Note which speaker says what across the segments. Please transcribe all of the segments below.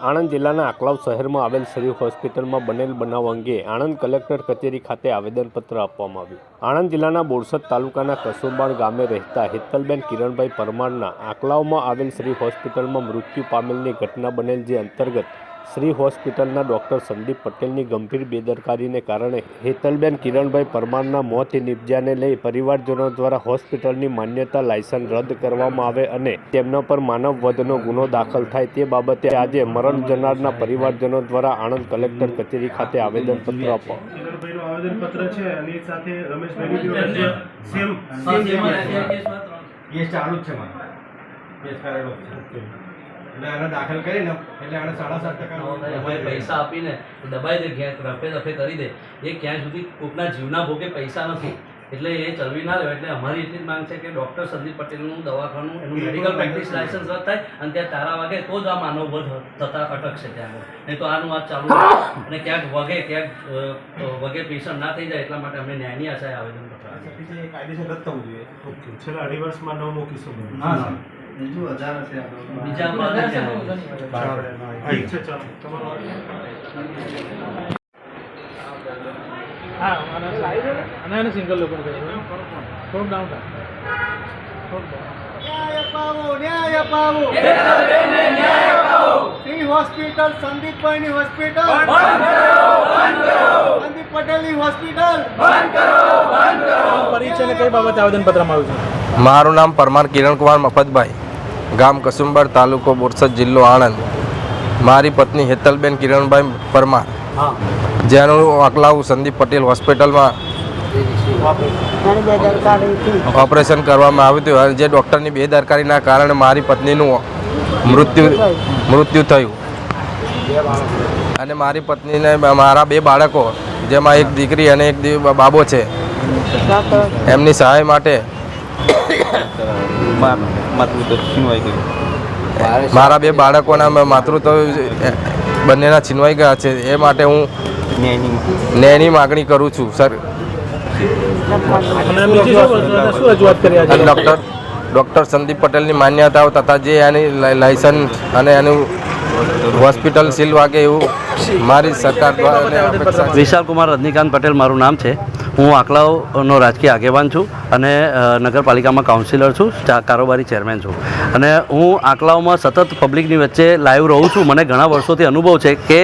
Speaker 1: આણંદ જિલ્લાના આકલાવ શહેરમાં આવેલ શ્રી હોસ્પિટલમાં બનેલ બનાવ અંગે આણંદ કલેક્ટર કચેરી ખાતે આવેદનપત્ર આપવામાં આવ્યું. આણંદ જિલ્લાના બોરસદ તાલુકાના કસુંબાણ ગામે રહેતા હેતલબેન કિરણભાઈ પરમારના આકલાવમાં આવેલ શ્રી હોસ્પિટલમાં મૃત્યુ પામેલની ઘટના બનેલ જે અંતર્ગત શ્રી હોસ્પિટલના ડૉક્ટર સંદીપ પટેલની ગંભીર બેદરકારીને કારણે હેતલબેન કિરણભાઈ પરમારના મોત નિપજ્યાને લઈ પરિવારજનો દ્વારા હોસ્પિટલની માન્યતા લાયસન્સ રદ કરવામાં આવે અને તેમના પર માનવ વધનો ગુનો દાખલ થાય તે બાબતે આજે મરણ જનારના પરિવારજનો દ્વારા આણંદ કલેક્ટર કચેરી ખાતે આવેદનપત્ર આપવા
Speaker 2: આવેદનપત્ર છે અને સાથે રમેશભાઈની સેમ સેમ
Speaker 3: કેસ ચાલુ છે મારે. કેસ કરેલો છે. એટલે આને દાખલ કરીને એટલે આને સાડા સાત ટકા
Speaker 4: પૈસા આપીને દબાઈ દે ક્યાંક રફે દફે કરી દે. એ ક્યાં સુધી કોકના જીવના ભોગે પૈસા નથી. એટલે એ ચલવી ના લેવાય. એટલે અમારી એટલી જ માંગ છે કે ડૉક્ટર સંદીપ પટેલનું દવાખાનું એનું મેડિકલ પ્રેક્ટિસ લાયસન્સ રદ થાય અને ત્યાં તારા વાગે તો જ આ માનવ વધ થતા અટકશે ત્યાં નહીં તો આનું વાત ચાલુ. અને ક્યાંક વગે ક્યાંક વગે પેશન્ટ ના થઈ જાય એટલા માટે અમે ન્યાયની આશાએ આવેદન પત્ર
Speaker 3: કાયદેસર રદ થવું જોઈએ.
Speaker 2: ઓકે છેલ્લા અઢી વર્ષમાં નવમો કિસ્સો.
Speaker 3: હા
Speaker 4: બીજા હજાર
Speaker 2: હશે બીજા ચાલો. તમારો
Speaker 5: હા અને અને સિંગલ લોકો થોડુંક ડાઉન
Speaker 6: ન્યાય અપાવો ન્યાય અપાવો શ્રી હોસ્પિટલ સંદીપ પટેલની હોસ્પિટલ.
Speaker 5: પરિચય અને કઈ બાબતે આવેદનપત્રમાં આવ્યું છે?
Speaker 7: મારું નામ પરમાર કિરણકુમાર મફતભાઈ. ગામ કસુંબર તાલુકો બોરસદ જિલ્લો આણંદ. મારી પત્ની હેતલબેન કિરણભાઈ પરમાર. જેનું અકલાઉ સંદીપ પટેલ હોસ્પિટલમાં ઓપરેશન કરવામાં આવ્યું હતું. અને જે ડૉક્ટરની બેદરકારીના કારણે મારી પત્નીનું મૃત્યુ મૃત્યુ થયું. અને મારી પત્નીને મારા બે બાળકો જેમાં એક દીકરી અને એક બાબો છે એમની સહાય માટે મારા બે બાળકોના માતૃત્વ બંનેના છીનવાઈ ગયા છે. એ માટે હું ન્યાયની માગણી કરું છું સર. ડૉક્ટર ડૉક્ટર સંદીપ પટેલની માન્યતાઓ તથા જે એની લાયસન્સ અને એનું હોસ્પિટલ સીલ વાગે એવું મારી સરકાર દ્વારા.
Speaker 4: વિશાલ કુમાર રજનીકાંત પટેલ મારું નામ છે. હું આકલાવનો રાજકીય આગેવાન છું અને નગરપાલિકામાં કાઉન્સિલર છું કારોબારી ચેરમેન છું. અને હું આકલાવમાં સતત પબ્લિકની વચ્ચે લાઈવ રહું છું. મને ઘણા વર્ષોથી અનુભવ છે કે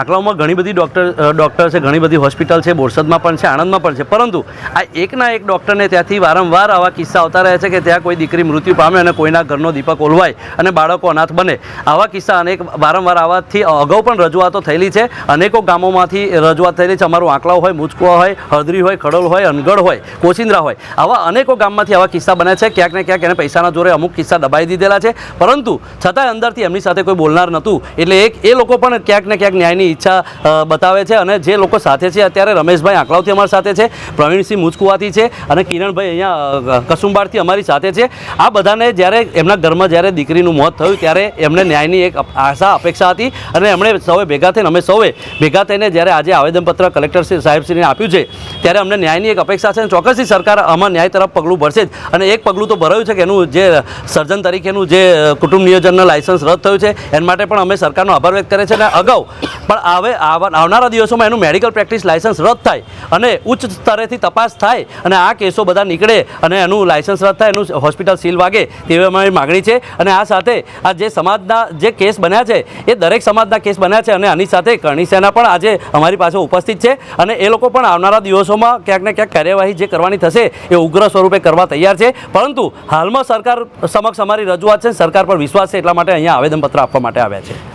Speaker 4: આકલાવમાં ઘણી બધી ડૉક્ટર ડૉક્ટર છે, ઘણી બધી હોસ્પિટલ છે, બોરસદમાં પણ છે, આણંદમાં પણ છે. પરંતુ આ એકના એક ડૉક્ટરને ત્યાંથી વારંવાર આવા કિસ્સા આવતા રહે છે કે ત્યાં કોઈ દીકરી મૃત્યુ પામે અને કોઈના ઘરનો દીપક ઓલવાય અને બાળકો અનાથ બને. આવા કિસ્સા અનેક વારંવાર આવાથી અગાઉ પણ રજૂઆતો થયેલી છે. અનેકો ગામોમાંથી રજૂઆત થયેલી છે. અમારું આંકલાવ હોય મુચકુવા હોય, હળદરી હોય ખડોલ હોય, અનગઢ હોય કોચિંદ્રા હોય, આવા અનેકો ગામમાંથી આવા કિસ્સા બને છે. ક્યાંક ને ક્યાંક એને પૈસાના જોરે અમુક કિસ્સા દબાઈ દીધેલા છે. પરંતુ છતાંય અંદરથી એમની સાથે કોઈ બોલનાર નહોતું. એટલે એક એ લોકો પણ ક્યાંક ને ક્યાંક ન્યાયની ઈચ્છા બતાવે છે અને જે લોકો સાથે છે અત્યારે રમેશભાઈ આંકલાવથી અમારી સાથે છે, પ્રવીણસિંહ મુજકુવાથી છે અને કિરણભાઈ અહીંયા કસુંબારથી અમારી સાથે છે. આ બધાને જ્યારે એમના ઘરમાં જ્યારે દીકરીનું મોત થયું ત્યારે એમને ન્યાયની એક આશા, અપેક્ષા હતી અને એમણે સૌએ ભેગા થઈને, અમે સૌએ ભેગા થઈને જ્યારે આજે આવેદનપત્ર કલેક્ટર શ્રી સાહેબશ્રીને આપ્યું છે, ત્યારે અમને ન્યાયની એક અપેક્ષા છે અને ચોક્કસથી સરકાર આમાં ન્યાય તરફ પગલું ભરશે જ. અને એક પગલું તો ભરાયું છે કે એનું જે સર્જન તરીકેનું જે કુટુંબ નિયોજનના લાયસન્સ રદ થયું છે, એના માટે પણ અમે સરકારનો આભાર વ્યક્ત કરે છે અને અગાઉ પણ આવા- આવનારા દિવસોમાં એનું મેડિકલ પ્રેક્ટિસ લાયસન્સ રદ થાય અને ઉચ્ચ સ્તરેથી તપાસ થાય અને આ કેસો બધા નીકળે અને એનું લાયસન્સ રદ થાય, એનું હોસ્પિટલ સીલ વાગે તેવી અમારી માગણી છે. અને આ સાથે આ જે સમાજના જે કેસ બન્યા છે, એ દરેક સમાજના કેસ બન્યા છે અને આની સાથે કરણી સેના પણ આજે અમારી પાસે ઉપસ્થિત છે. અને એ લોકો પણ આવનારા દિવસોમાં ક્યાંક ને ક્યાંક કાર્યવાહી જે કરવાની થશે એ ઉગ્ર સ્વરૂપે કરવા તૈયાર છે. પરંતુ હાલમાં સરકાર સમક્ષ અમારી રજૂઆત છે, સરકાર પર વિશ્વાસ છે એટલા માટે અહીંયા આવેદનપત્ર આપવા માટે આવ્યા છે.